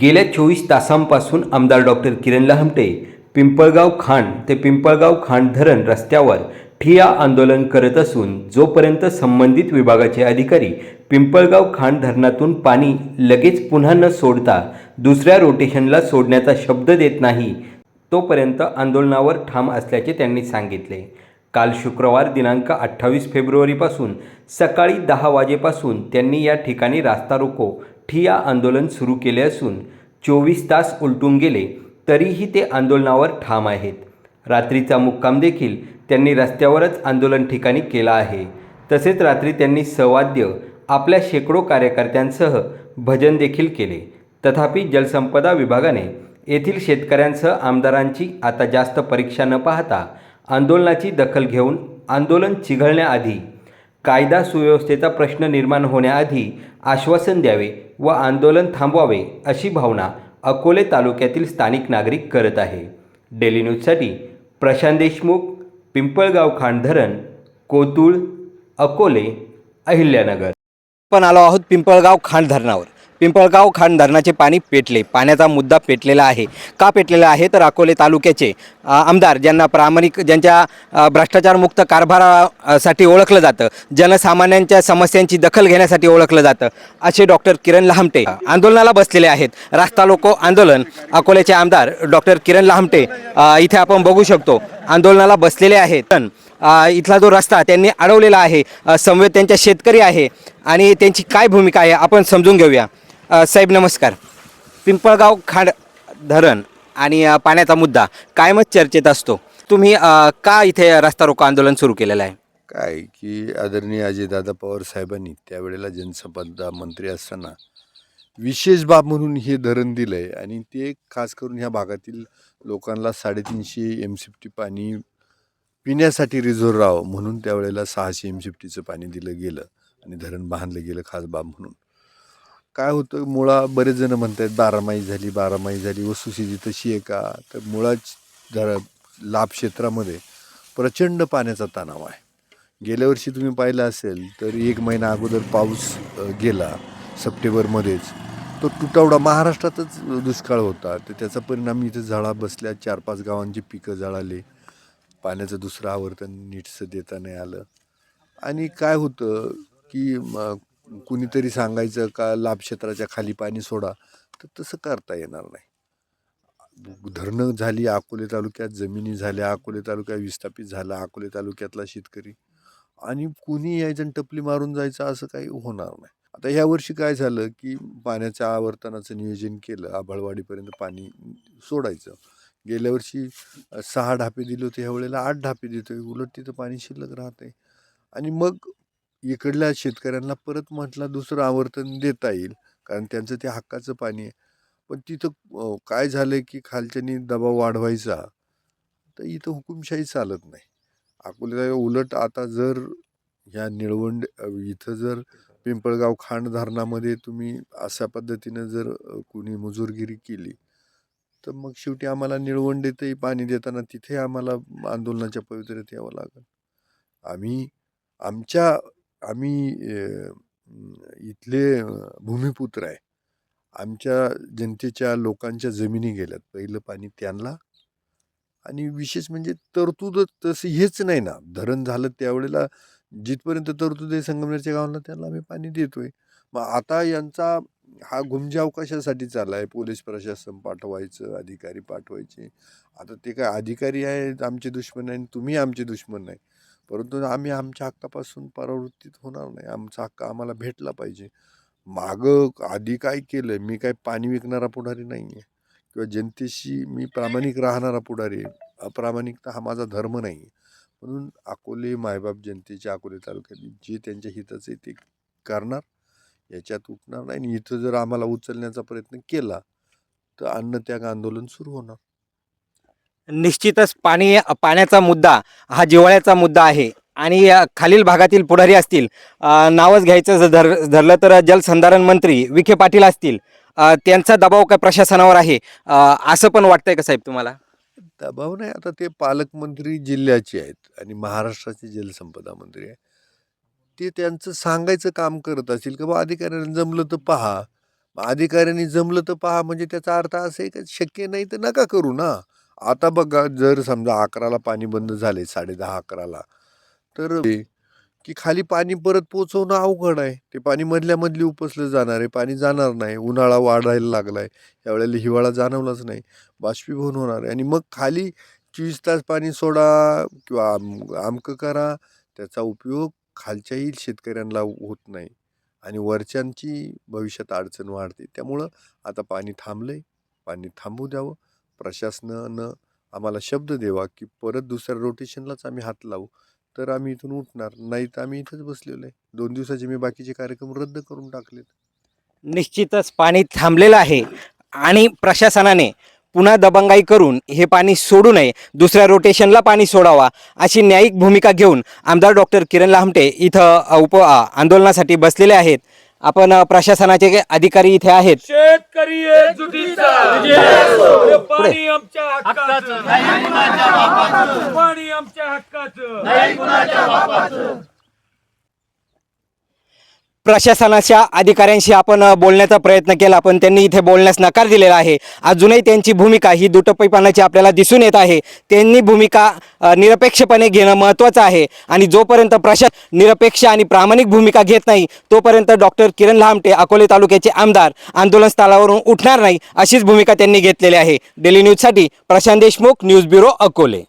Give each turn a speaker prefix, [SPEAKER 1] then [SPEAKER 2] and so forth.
[SPEAKER 1] गेल्या चोवीस तासांपासून आमदार डॉक्टर किरण लहमटे पिंपळगाव खांड ते पिंपळगाव खांड धरण रस्त्यावर ठिया आंदोलन करत असून जोपर्यंत संबंधित विभागाचे अधिकारी पिंपळगाव खांड धरणातून पाणी लगेच पुन्हा न सोडता दुसऱ्या रोटेशनला सोडण्याचा शब्द देत नाही तोपर्यंत आंदोलनावर ठाम असल्याचे त्यांनी सांगितले. काल शुक्रवार दिनांक अठ्ठावीस फेब्रुवारीपासून सकाळी दहा वाजेपासून त्यांनी या ठिकाणी रास्ता रोको ठिय्या आंदोलन सुरू केले असून चोवीस तास उलटून गेले तरीही ते आंदोलनावर ठाम आहेत. रात्रीचा मुक्काम देखील त्यांनी रस्त्यावरच आंदोलन ठिकाणी केला आहे. तसेच रात्री त्यांनी सवाद्य आपल्या शेकडो कार्यकर्त्यांसह भजन देखील केले. तथापि जलसंपदा विभागाने येथील शेतकऱ्यांसह आमदारांची आता जास्त परीक्षा न पाहता आंदोलनाची दखल घेऊन आंदोलन चिघळण्याआधी कायदा सुव्यवस्थेचा प्रश्न निर्माण होण्याआधी आश्वासन द्यावे व आंदोलन थांबवावे अशी भावना अकोले तालुक्यातील स्थानिक नागरिक करत आहे. डेली न्यूजसाठी प्रशांत देशमुख पिंपळगाव खांड धरण कोतुळ अकोले अहिल्यानगर.
[SPEAKER 2] पण आलो आहोत पिंपळगाव खांड धरणावर पिंपळगाव खांड धरणाचे पाणी पेटले. पाण्याचा मुद्दा पेटलेला आहे. का पेटलेला आहे? तर अकोले तालुक्याचे आमदार ज्यांना प्रामाणिक ज्यांच्या भ्रष्टाचारमुक्त कारभारासाठी ओळखलं जातं जनसामान्यांच्या समस्यांची दखल घेण्यासाठी ओळखलं जातं असे डॉक्टर किरण लहामटे आंदोलनाला बसलेले आहेत. रास्ता लोको आंदोलन अकोल्याचे आमदार डॉक्टर किरण लहामटे इथे आपण बघू शकतो आंदोलनाला बसलेले आहेत. पण इथला जो रस्ता त्यांनी अडवलेला आहे संवेद समवेत त्यांच्या शेतकरी आहे आणि त्यांची काय भूमिका आहे आपण समजून घेऊया. साहेब नमस्कार. पिंपळगाव खांड धरण आणि पाण्याचा मुद्दा कायमच चर्चेत असतो. तुम्ही का इथे रस्ता रोको आंदोलन सुरू केलेलं आहे?
[SPEAKER 3] काय की आदरणीय अजयदादा पवार साहेबांनी त्यावेळेला जनसंपदा मंत्री असताना विशेष बाब म्हणून हे धरण दिलं आहे आणि ते खास करून ह्या भागातील लोकांना साडेतीनशे एम सी टी पाणी पिण्यासाठी रिझर्व राहावं म्हणून त्यावेळेला सहाशे एम सी टीचं पाणी दिलं गेलं आणि धरण बांधलं गेलं खास बाब म्हणून. काय होतं मुळा बरेच जण म्हणतात बारामाही झाली बारामाही झाली वस्तुस्थिती तशी आहे का? तर मुळाच जरा लाभ क्षेत्रामध्ये प्रचंड पाण्याचा तणाव आहे. गेल्या वर्षी तुम्ही पाहिलं असेल तर एक महिना अगोदर पाऊस गेला सप्टेंबरमध्येच. तो तुटवडा महाराष्ट्रातच दुष्काळ होता. तर त्याचा परिणाम इथं झाडा बसल्या चार पाच गावांची पिकं जळाली. पाण्याचं दुसरं आवर्तन नीटसं देता नाही आलं. आणि काय होतं की कुणीतरी सांगायचं का लाभक्षेत्राच्या खाली पाणी सोडा तर तसं करता येणार नाही. धरणं झाली अकोले तालुक्यात जमिनी झाल्या अकोले तालुक्यात विस्थापित झाला अकोले तालुक्यातला शेतकरी. आणि कुणी यायचं आणि टपली मारून जायचं असं काही होणार नाही. आता ह्या वर्षी काय झालं की पाण्याच्या आवर्तनाचं नियोजन केलं आभाळवाडीपर्यंत पाणी सोडायचं. गेल्या वर्षी सहा ढापे दिले होते ह्या वेळेला आठ ढापे देतोय उलट तिथं पाणी शिल्लक राहते आणि मग इकडल्या शेतकऱ्यांना परत म्हटलं दुसरं आवर्तन देता येईल. कारण त्यांचं ते हक्काचं पाणी आहे. पण तिथं काय झालं की खालच्यानी दबाव वाढवायचा तर इथं हुकुमशाही चालत नाही. अकोल्याला उलट आता जर ह्या निळवंड इथं जर पिंपळगाव खांड धरणामध्ये तुम्ही अशा पद्धतीनं जर कुणी मुजूरगिरी केली तर मग शेवटी आम्हाला निळवंडेतही पाणी देताना तिथे आम्हाला आंदोलनाच्या पवित्र्यात यावं लागेल. आम्ही आमच्या आम्ही इथले भूमिपुत्र आहे. आमच्या जनतेच्या लोकांच्या जमिनी गेल्यात. पहिलं पाणी त्यांना आणि विशेष म्हणजे तरतूद तसं हेच नाही ना. धरण झालं त्यावेळेला जिथपर्यंत तरतूद आहे संगमनेरच्या गावाला त्यांना आम्ही पाणी देतोय. मग आता यांचा हा घुमजाव कशासाठी चालला आहे पोलीस प्रशासन पाठवायचं अधिकारी पाठवायचे. आता ते काय अधिकारी आहेत आमचे दुश्मन आहे आणि तुम्ही आमचे दुश्मन नाही. परंतु आम्ही आमच्या हक्कापासून परावृत्तीत होणार नाही. आमचा हक्क आम्हाला भेटला पाहिजे. मागं आधी काय केलं मी काय पाणी विकणारा पुढारी नाही आहे किंवा जनतेशी मी प्रामाणिक राहणारा पुढारी आहे. अप्रामाणिकता हा माझा धर्म नाही आहे म्हणून अकोले मायबाप जनतेच्या अकोले तालुक्यात जे त्यांच्या हिताचं आहे ते करणार याच्यात उठणार नाही. आणि इथं जर आम्हाला उचलण्याचा प्रयत्न केला तर अन्नत्याग आंदोलन सुरू होणार.
[SPEAKER 2] निश्चितच पाणी पाण्याचा मुद्दा हा जिव्हाळ्याचा मुद्दा आहे. आणि खालील भागातील पुढारी असतील नावच घ्यायचं जर धर धरलं तर जलसंधारण मंत्री विखे पाटील असतील. त्यांचा दबाव काय प्रशासनावर आहे? असं पण वाटतंय का साहेब तुम्हाला?
[SPEAKER 3] दबाव नाही. आता ते पालकमंत्री जिल्ह्याचे आहेत आणि महाराष्ट्राचे जलसंपदा मंत्री आहे ते त्यांचं सांगायचं काम करत असतील की? बा अधिकाऱ्यांनी जमलं तर पहा. अधिकाऱ्यांनी जमलं तर पहा म्हणजे त्याचा अर्थ असा आहे का? शक्य नाही तर नका करू ना. आता बघा जर समजा अकराला पाणी बंद झाले साडे दहा अकराला तर की खाली पाणी परत पोचवणं अवघड आहे. ते पाणी मधल्या मधली उपसलं जाणार आहे पाणी जाणार नाही उन्हाळा वाढायला लागला आहे यावेळेला हिवाळा जाणवलाच नाही बाष्पीभवन होणार आहे. आणि मग खाली चोवीस तास पाणी सोडा किंवा आम आमकं करा त्याचा उपयोग खालच्याही शेतकऱ्यांना होत नाही. आणि वरच्यांची भविष्यात अडचण वाढते. त्यामुळं आता पाणी थांबलं आहे पाणी थांबू द्यावं. प्रशासनानं आम्हाला शब्द द्यावा की परत दुसऱ्या रोटेशनलाच आम्ही हात लावू. तर आम्ही इथून उठणार नाही तर आम्ही इथंच बसलेलो आहे. दोन दिवसाचे मी बाकीचे कार्यक्रम रद्द करून टाकलेत.
[SPEAKER 2] निश्चितच पाणी थांबलेलं आहे आणि प्रशासनाने पुन्हा दबंगाई करून हे पाणी सोडू नये दुसऱ्या रोटेशनला पाणी सोडावा अशी न्यायिक भूमिका घेऊन आमदार डॉक्टर किरण लामटे इथं उप आंदोलनासाठी बसलेले आहेत. आपण अ, प्रशासनाचे अधिकारी इथे आहेत.
[SPEAKER 4] शेतकरी एकजुटीचा पाणी आमच्या हक्काचं. पाणी आमच्या हक्काचं.
[SPEAKER 2] प्रशासनाच्या अधिकाऱ्यांशी आपण बोलण्याचा प्रयत्न केला पण त्यांनी इथे बोलण्यास नकार दिलेला आहे. अजूनही त्यांची भूमिका ही दुटप्पीपणाची आपल्याला दिसून येत आहे. त्यांनी भूमिका निरपेक्षपणे घेणं महत्त्वाचं आहे. आणि जोपर्यंत प्रशा निरपेक्ष आणि प्रामाणिक भूमिका घेत नाही तोपर्यंत डॉक्टर किरण लामटे अकोले तालुक्याचे आमदार आंदोलनस्थळावरून उठणार नाही अशीच भूमिका त्यांनी घेतलेली आहे. डेली न्यूजसाठी प्रशांत देशमुख न्यूज ब्युरो अकोले.